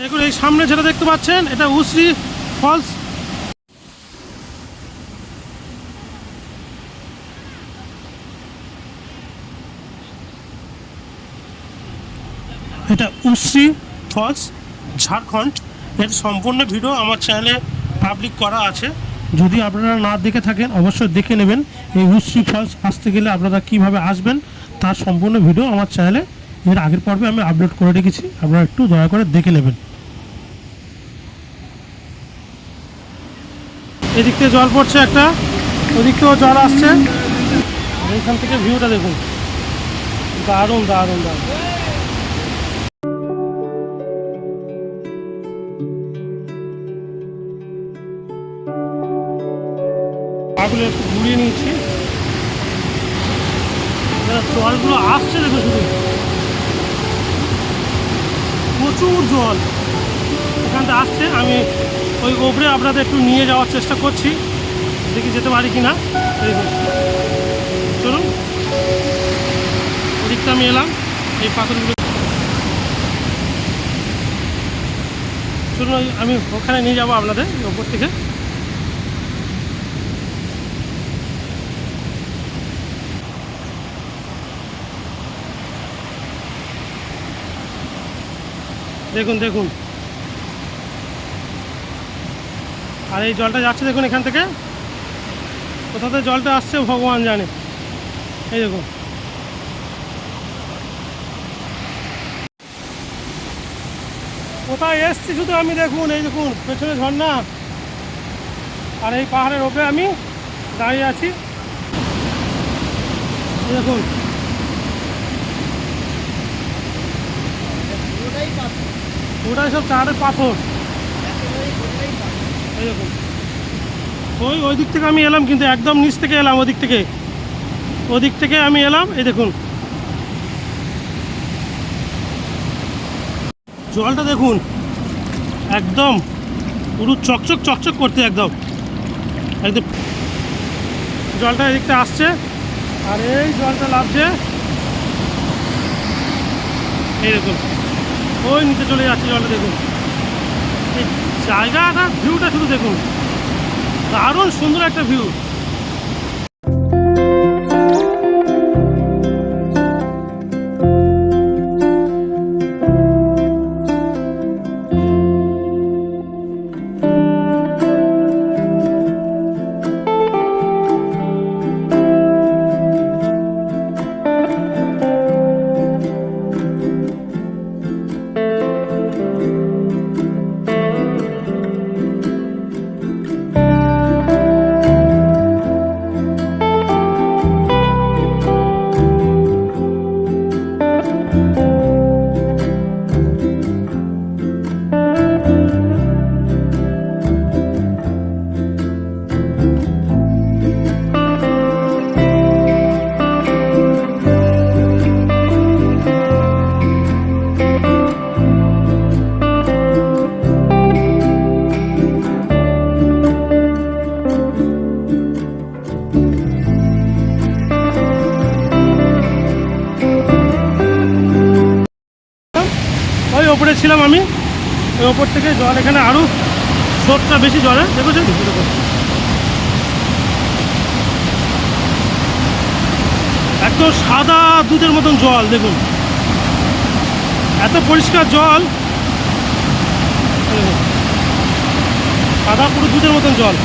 দেখুন এই সামনে যেটা দেখতে পাচ্ছেন, এটা উসরি ফলস। এটা উসরি ফলস, ঝাড়খণ্ড। এর সম্পূর্ণ ভিডিও আমার চ্যানেলে পাবলিক করা আছে। যদি আপনারা না দেখে থাকেন, অবশ্যই দেখে নেবেন। এই উসরি ফলস আসতে গেলে আপনারা কীভাবে আসবেন, তার সম্পূর্ণ ভিডিও আমার চ্যানেলে। এর আগের পর্বে আমি আপলোড করে রেখেছি, আপনারা একটু দয়া করে দেখে নেবেন। এদিক থেকে জল পড়ছে একটা, ওদিক থেকেও জল আসছে। এইখান থেকে ভিউটা দেখুন। দারুণ দারুণ দারুণ। পাগুলো একটু ঘুরিয়ে নিয়েছি জলগুলো আসছে দেখো শুধু। প্রচুর জল। ওই ওপরে আপনাদের একটু নিয়ে যাওয়ার চেষ্টা করছি। দেখি যেতে পারি কি না দেখুন চলুন। ওদিকটা আমি এলাম, এই পাথরগুলো। চলুন আমি ওখানে নিয়ে যাব আপনাদের, ওপর থেকে। দেখুন দেখুন। আর এই জলটা যাচ্ছে দেখুন এখান থেকে। কোথা থেকে জলটা আসছে ভগবান জানে। এই দেখুন। কোথায় এসছি শুধু আমি দেখুন, এই দেখুন, পেছনে ঝর্ণা। আর এই পাহাড়ের ওপরে আমি দাঁড়িয়ে আছি। দেখুন। ওটাই সব চারের পাথর। ওই ওই দিক থেকে আমি এলাম কিন্তু একদম নিচ থেকে এলাম ওদিক থেকে। ওদিক থেকে আমি এলাম, এই দেখুন। জলটা দেখুন। একদম পুরো চকচক চকচক করতে একদম। একদম। জলটা এদিকটা আসছে, আর এই জলটা লাভছে এই দেখুন ওই নিচে চলে যাচ্ছে জলটা দেখুন। জায়গাটা ভিউটা শুধু দেখুন। দারুণ সুন্দর একটা ভিউ ওপরে ছিলাম আমি। ওই ওপর থেকে জল এখানে আরও স্রোতটা বেশি জলে। দেখেছেন একদম সাদা দুধের মতন জল, দেখুন। এত পরিষ্কার জল। সাদা পুরো দুধের মতন জল।